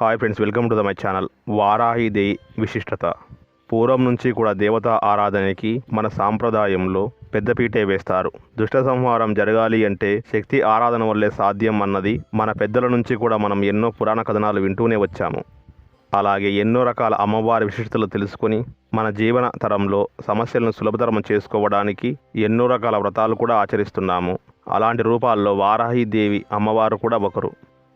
Hi friends welcome to the my channel Varahidevi విశిష్టత పూర్వం నుంచి కూడా దేవతా ఆరాధనకి మన సాంప్రదాయంలో పెద్దపీటే వేస్తారు దుష్ట సంహారం జరగాలి అంటే శక్తి ఆరాధన వల్లే సాధ్యం అన్నది మన పెద్దల నుంచి కూడా మనం ఎన్నో పురాణ కథనాలు వింటూనే వచ్చాము అలాగే ఎన్నో రకాల అమ్మవారి విశిష్టతలు తెలుసుకొని మన జీవన తరంలో సమస్యలను సులభతరం చేసుకోవడానికి ఎన్నో రకాల వ్రతాలు కూడా ఆచరిస్తున్నాము అలాంటి రూపాల్లో వారాహిదేవి అమ్మవారు కూడా ఒకరు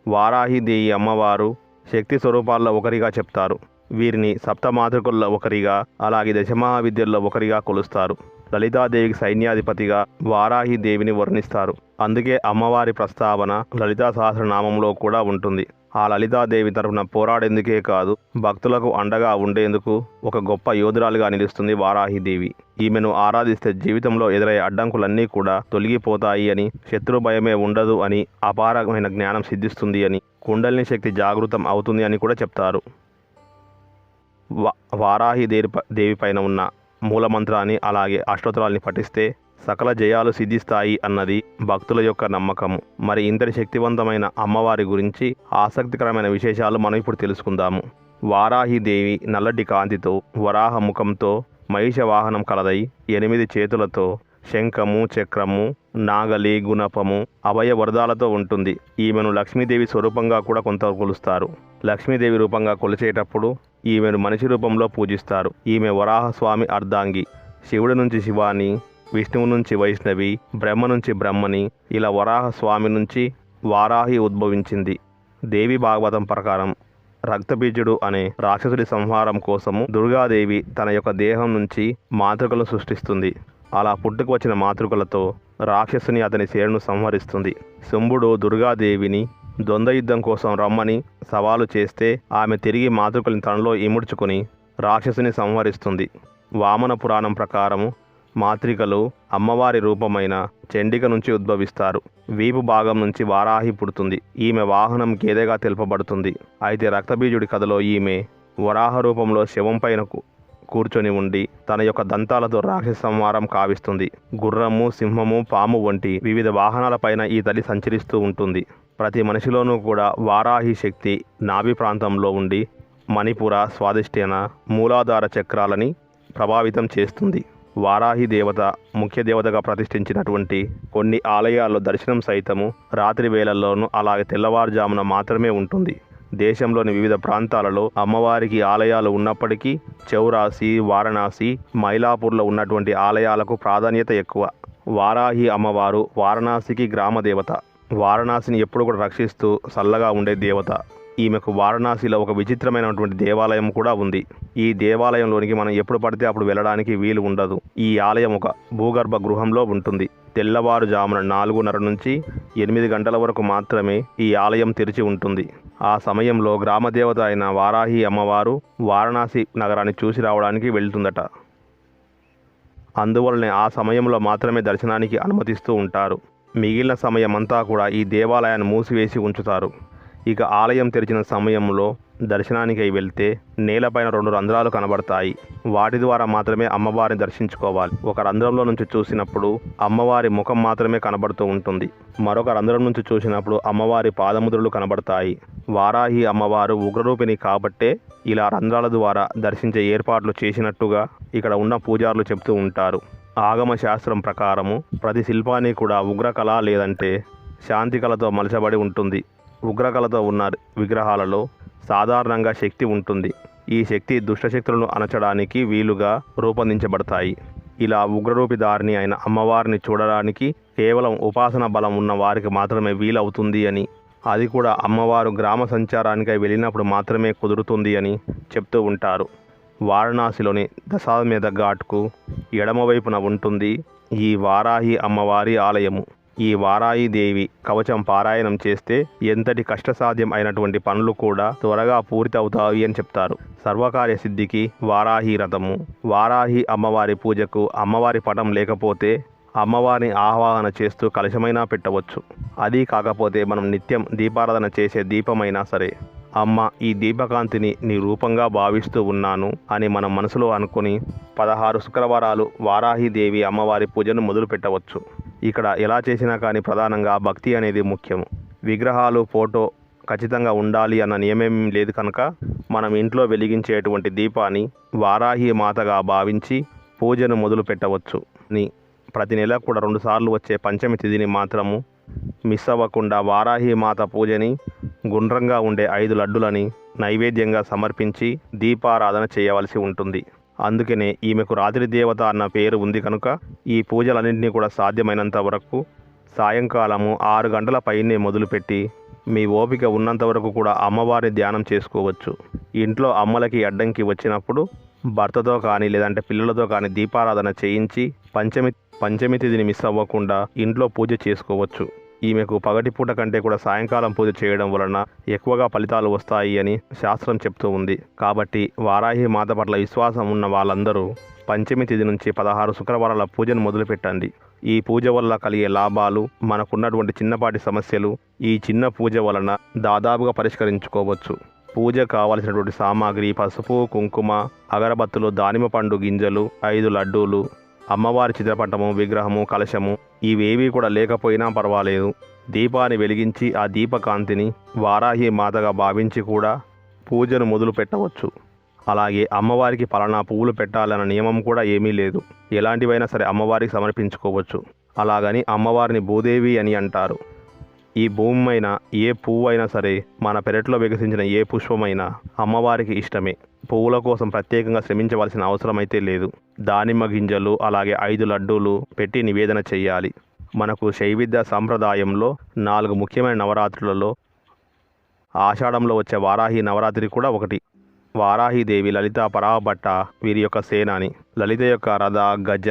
వారాహిదేవి అమ్మవారు శక్తి స్వరూపాల్లో ఒకరిగా చెప్తారు. వీరిని సప్తమాతృకుల్లో ఒకరిగా అలాగే దశమహావిద్యల్లో ఒకరిగా కొలుస్తారు. లలితాదేవికి సైన్యాధిపతిగా వారాహిదేవిని వర్ణిస్తారు. అందుకే అమ్మవారి ప్రస్తావన లలితా సహస్రనామంలో కూడా ఉంటుంది. ఆ లలితాదేవి తరఫున పోరాడేందుకే కాదు భక్తులకు అండగా ఉండేందుకు ఒక గొప్ప యోధురాలుగా నిలుస్తుంది వారాహిదేవి ఈమెను ఆరాధిస్తే జీవితంలో ఎదురయ్యే అడ్డంకులన్నీ కూడా తొలగిపోతాయి అని శత్రు భయమే ఉండదు అని అపారమైన జ్ఞానం సిద్ధిస్తుంది అని కుండలిని శక్తి జాగృతం అవుతుంది అని కూడా చెప్తారు. వా- వారాహి దేవి ప- దేవి పైన ఉన్న మూలమంత్రాన్ని అలాగే అష్టోత్తరాల్ని పఠిస్తే సకల జయాలు సిద్ధిస్తాయి అన్నది భక్తుల యొక్క నమ్మకము. మరి ఇంతటి శక్తివంతమైన అమ్మవారి గురించి ఆసక్తికరమైన విశేషాలు మనం ఇప్పుడు తెలుసుకుందాము. వారాహి దేవి నల్లటి కాంతితో వరాహ ముఖంతో మహిష వాహనం కలదై ఎనిమిది చేతులతో శంఖము చక్రము నాగలి గుణపము అభయ వరదాలతో ఉంటుంది. ఈమెను లక్ష్మీదేవి స్వరూపంగా కూడా కొంత కొలుస్తారు. లక్ష్మీదేవి రూపంగా కొలిచేటప్పుడు ఈమెను మనిషి రూపంలో పూజిస్తారు. ఈమె వరాహ స్వామి అర్ధాంగి. శివుడి నుంచి శివాని విష్ణువు నుంచి వైష్ణవి బ్రహ్మ నుంచి బ్రహ్మని ఇలా వరాహ స్వామి నుంచి వారాహి ఉద్భవించింది. దేవి భాగవతం ప్రకారం రక్తబీజుడు అనే రాక్షసుడి సంహారం కోసము దుర్గాదేవి తన యొక్క దేహం నుంచి మాతృకలను సృష్టిస్తుంది. అలా పుట్టుకు వచ్చిన మాతృకలతో రాక్షసుని అతని సేనను సంహరిస్తుంది. శంభుడు దుర్గాదేవిని ద్వంద్వ యుద్ధం కోసం రమ్మని సవాలు చేస్తే ఆమె తిరిగి మాతృకుల్ని తనలో ఇముడ్చుకుని రాక్షసుని సంహరిస్తుంది. వామన పురాణం ప్రకారము మాతృకలు అమ్మవారి రూపమైన చండిక నుంచి ఉద్భవిస్తారు. వీపు భాగం నుంచి వారాహి పుడుతుంది. ఈమె వాహనం గేదెగా తెలుపబడుతుంది. అయితే రక్తబీజుడి కథలో ఈమె వరాహ రూపంలో శవం పైన కు- కూర్చొని ఉండి తన యొక్క దంతాలతో రాక్షస సంహారం కావిస్తుంది. గుర్రము సింహము పాము వంటి వివిధ వాహనాలపైన ఈ తల్లి సంచరిస్తూ ఉంటుంది. ప్రతి మనిషిలోనూ కూడా వారాహి శక్తి నాభి ప్రాంతంలో ఉండి మణిపుర స్వాదిష్టాన మూలాధార చక్రాలని ప్రభావితం చేస్తుంది. వారాహి దేవత ముఖ్య దేవతగా ప్రతిష్ఠించినటువంటి కొన్ని ఆలయాల్లో దర్శనం సైతము రాత్రి వేళల్లోనూ అలాగే తెల్లవారుజామున మాత్రమే ఉంటుంది. దేశంలోని వివిధ ప్రాంతాలలో అమ్మవారికి ఆలయాలు ఉన్నప్పటికీ చౌరాసి వారణాసి మైలాపూర్లో ఉన్నటువంటి ఆలయాలకు ప్రాధాన్యత ఎక్కువ. వారాహి అమ్మవారు వారణాసికి గ్రామ దేవత. వారణాసిని ఎప్పుడు కూడా రక్షిస్తూ చల్లగా ఉండే దేవత. ఈమెకు వారణాసిలో ఒక విచిత్రమైనటువంటి దేవాలయం కూడా ఉంది. ఈ దేవాలయంలోనికి మనం ఎప్పుడు పడితే అప్పుడు వెళ్ళడానికి వీలు ఉండదు. ఈ ఆలయం ఒక భూగర్భ గృహంలో ఉంటుంది. తెల్లవారుజామున నాలుగున్నర నుంచి ఎనిమిది గంటల వరకు మాత్రమే ఈ ఆలయం తెరిచి ఉంటుంది. ఆ సమయంలో గ్రామదేవత అయిన వారాహి అమ్మవారు వారణాసి నగరాన్ని చూసి రావడానికి వెళ్తుందట. అందువలనే ఆ సమయంలో మాత్రమే దర్శనానికి అనుమతిస్తూ ఉంటారు. మిగిలిన సమయం అంతా కూడా ఈ దేవాలయాన్ని మూసివేసి ఉంచుతారు. ఇక ఆలయం తెరిచిన సమయంలో దర్శనానికి వెళ్తే నేలపైన రెండు రంధ్రాలు కనబడతాయి. వాటి ద్వారా మాత్రమే అమ్మవారిని దర్శించుకోవాలి. ఒక రంధ్రంలో నుంచి చూసినప్పుడు అమ్మవారి ముఖం మాత్రమే కనబడుతూ ఉంటుంది. మరొక రంధ్రం నుంచి చూసినప్పుడు అమ్మవారి పాదముద్రలు కనబడతాయి. వారాహి అమ్మవారు ఉగ్రరూపిణి కాబట్టే ఇలా రంధ్రాల ద్వారా దర్శించే ఏర్పాట్లు చేసినట్టుగా ఇక్కడ ఉన్న పూజారులు చెప్తూ ఉంటారు. ఆగమ శాస్త్రం ప్రకారము ప్రతి శిల్పాన్ని కూడా ఉగ్రకళ లేదంటే శాంతి కళతో మలచబడి ఉంటుంది. ఉగ్రకళతో ఉన్న విగ్రహాలలో సాధారణంగా శక్తి ఉంటుంది. ఈ శక్తి దుష్టశక్తులను అణచడానికి వీలుగా రూపొందించబడతాయి. ఇలా ఉగ్రరూపిదారిని అయిన అమ్మవారిని చూడడానికి కేవలం ఉపాసన బలం ఉన్న వారికి మాత్రమే వీలవుతుంది అని అది కూడా అమ్మవారు గ్రామ సంచారానికై వెళ్ళినప్పుడు మాత్రమే కుదురుతుంది అని చెప్తూ ఉంటారు. వారణాసిలోని దశాశ్వమేధ ఘాట్కు ఎడమవైపున ఉంటుంది ఈ వారాహి అమ్మవారి ఆలయము. ఈ వారాయిదేవి కవచం పారాయణం చేస్తే ఎంతటి కష్టసాధ్యం అయినటువంటి పనులు కూడా త్వరగా పూర్తి అవుతాయి అని చెప్తారు. సర్వకార్య సిద్ధికి వారాహి రథము. వారాహి అమ్మవారి పూజకు అమ్మవారి పటం లేకపోతే అమ్మవారిని ఆహ్వాన చేస్తూ కలశమైనా పెట్టవచ్చు. అది కాకపోతే మనం నిత్యం దీపారాధన చేసే దీపమైనా సరే అమ్మ ఈ దీపకాంతిని నీ రూపంగా భావిస్తూ ఉన్నాను అని మనం మనసులో అనుకుని పదహారు శుక్రవారాలు వారాహిదేవి అమ్మవారి పూజను మొదలు పెట్టవచ్చు ఇక్కడ ఎలా చేసినా కానీ ప్రధానంగా భక్తి అనేది ముఖ్యము విగ్రహాలు ఫోటో ఖచ్చితంగా ఉండాలి అన్న నియమం లేదు కనుక మనం ఇంట్లో వెలిగించేటువంటి దీపాన్ని వారాహి మాతగా భావించి పూజను మొదలు పెట్టవచ్చు. ని ప్రతి నెల కూడా రెండుసార్లు వచ్చే పంచమి తిథిని మాత్రము మిస్ అవ్వకుండా వారాహి మాత పూజని గుండ్రంగా ఉండే ఐదు లడ్డులని నైవేద్యంగా సమర్పించి దీపారాధన చేయవలసి ఉంటుంది. అందుకనే ఈమెకు రాత్రి దేవత అన్న పేరు ఉంది కనుక ఈ పూజలన్నింటినీ కూడా సాధ్యమైనంత వరకు సాయంకాలము ఆరు గంటల పైనే మొదలుపెట్టి మీ ఓపిక ఉన్నంత వరకు కూడా అమ్మవారిని ధ్యానం చేసుకోవచ్చు. ఇంట్లో అమ్మలకి అడ్డంకి వచ్చినప్పుడు భర్తతో కానీ లేదంటే పిల్లలతో కానీ దీపారాధన చేయించి పంచమి పంచమి తిథిని మిస్ అవ్వకుండా ఇంట్లో పూజ చేసుకోవచ్చు. ఈమెకు పగటిపూట కంటే కూడా సాయంకాలం పూజ చేయడం వలన ఎక్కువగా ఫలితాలు వస్తాయి అని శాస్త్రం చెప్తూ ఉంది. కాబట్టి వారాహి మాత పట్ల విశ్వాసం ఉన్న వాళ్ళందరూ పంచమి తిథి నుంచి పదహారు శుక్రవారాల పూజను మొదలుపెట్టండి. ఈ పూజ వల్ల కలిగే లాభాలు మనకున్నటువంటి చిన్నపాటి సమస్యలు ఈ చిన్న పూజ వలన దాదాపుగా పరిష్కరించుకోవచ్చు. పూజ కావలసినటువంటి సామాగ్రి పసుపు కుంకుమ అగరబత్తులు దానిమ్మ పండు గింజలు ఐదు లడ్డూలు అమ్మవారి చిత్రపటము విగ్రహము కలశము ఇవేవీ కూడా లేకపోయినా పర్వాలేదు. దీపాన్ని వెలిగించి ఆ దీపకాంతిని వారాహి మాతగా భావించి కూడా పూజను మొదలు పెట్టవచ్చు. అలాగే అమ్మవారికి పలానా పువ్వులు పెట్టాలన్న నియమం కూడా ఏమీ లేదు. ఎలాంటివైనా సరే అమ్మవారికి సమర్పించుకోవచ్చు. అలాగని అమ్మవారిని భూదేవి అని అంటారు. ఈ భూమి అయినా ఏ పువ్వు అయినా సరే మన పెరట్లో వికసించిన ఏ పుష్పమైనా అమ్మవారికి ఇష్టమే. పువ్వుల కోసం ప్రత్యేకంగా శ్రమించవలసిన అవసరం అయితే లేదు. దానిమ్మ గింజలు అలాగే ఐదు లడ్డూలు పెట్టి నివేదన చేయాలి మనకు శైవిద్య సాంప్రదాయంలో నాలుగు ముఖ్యమైన నవరాత్రులలో ఆషాఢంలో వచ్చే వారాహి నవరాత్రి కూడా ఒకటి. వారాహిదేవి లలిత పరాభట్ట వీరి యొక్క సేనాని. లలిత యొక్క రథ గజ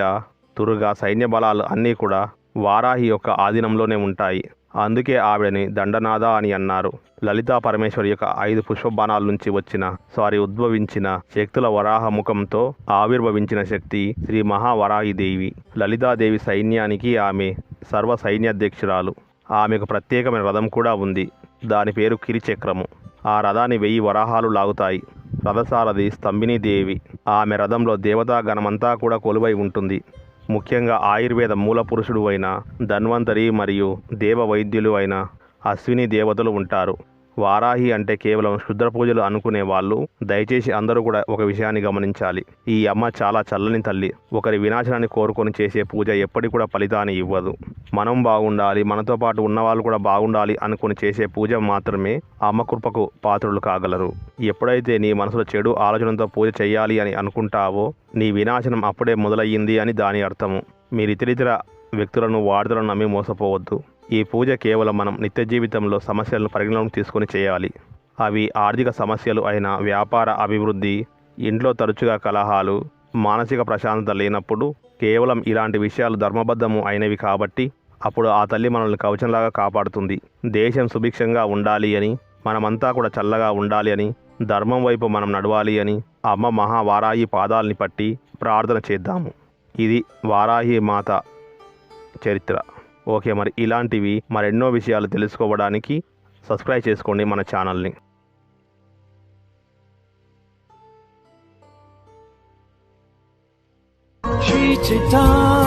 తురుగ సైన్య బలాలు అన్నీ కూడా వారాహి యొక్క ఆధీనంలోనే ఉంటాయి. అందుకే ఆవిడని దండనాథ అని అన్నారు. లలితా పరమేశ్వరి యొక్క ఐదు పుష్పబాణాల నుంచి వచ్చిన సారీ ఉద్భవించిన శక్తుల వరాహ ముఖంతో ఆవిర్భవించిన శక్తి శ్రీ మహావరాహిదేవి. లలితాదేవి సైన్యానికి ఆమె సర్వ సైన్యాధ్యక్షురాలు ఆమెకు ప్రత్యేకమైన రథం కూడా ఉంది. దాని పేరు కిరిచక్రము. ఆ రథాన్ని వెయ్యి వరాహాలు లాగుతాయి. రథసారథి స్తంభిని దేవి ఆమె రథంలో దేవతా గణమంతా కూడా కొలువై ఉంటుంది. ముఖ్యంగా ఆయుర్వేద మూల పురుషుడు అయిన ధన్వంతరి మరియు దేవ వైద్యులు అయిన అశ్విని దేవతలు ఉంటారు. వారాహి అంటే కేవలం శుద్ర పూజలు అనుకునే వాళ్ళు దయచేసి అందరూ కూడా ఒక విషయాన్ని గమనించాలి. ఈ అమ్మ చాలా చల్లని తల్లి. ఒకరి వినాశనాన్ని కోరుకొని చేసే పూజ ఎప్పటికి కూడా ఫలితాన్ని ఇవ్వదు. మనం బాగుండాలి మనతో పాటు ఉన్నవాళ్ళు కూడా బాగుండాలి అనుకుని చేసే పూజ మాత్రమే అమ్మ కృపకు పాత్రులు కాగలరు. ఎప్పుడైతే నీ మనసులో చెడు ఆలోచనతో పూజ చేయాలి అని అనుకుంటావో నీ వినాశనం అప్పుడే మొదలయ్యింది అని దాని అర్థము. మీరు ఇతరితర వ్యక్తులను వార్తలను నమ్మి మోసపోవద్దు. ఈ పూజ కేవలం మనం నిత్య జీవితంలో సమస్యలను పరిగణలోకి తీసుకొని చేయాలి. అవి ఆర్థిక సమస్యలు అయిన వ్యాపార అభివృద్ధి ఇంట్లో తరచుగా కలహాలు మానసిక ప్రశాంతత లేనప్పుడు కేవలం ఇలాంటి విషయాలు ధర్మబద్ధము అయినవి కాబట్టి అప్పుడు ఆ తల్లి మనల్ని కవచంలాగా కాపాడుతుంది. దేశం సుభిక్షంగా ఉండాలి అని మనమంతా కూడా చల్లగా ఉండాలి అని ధర్మం వైపు మనం నడవాలి అని అమ్మ మహావారాహి పాదాలని పట్టి ప్రార్థన చేద్దాము. ఇది వారాహి మాత చరిత్ర. ఓకే మరి ఇలాంటివి మరెన్నో విషయాలు తెలుసుకోవడానికి సబ్స్క్రైబ్ చేసుకోండి మన ఛానల్ని. Shri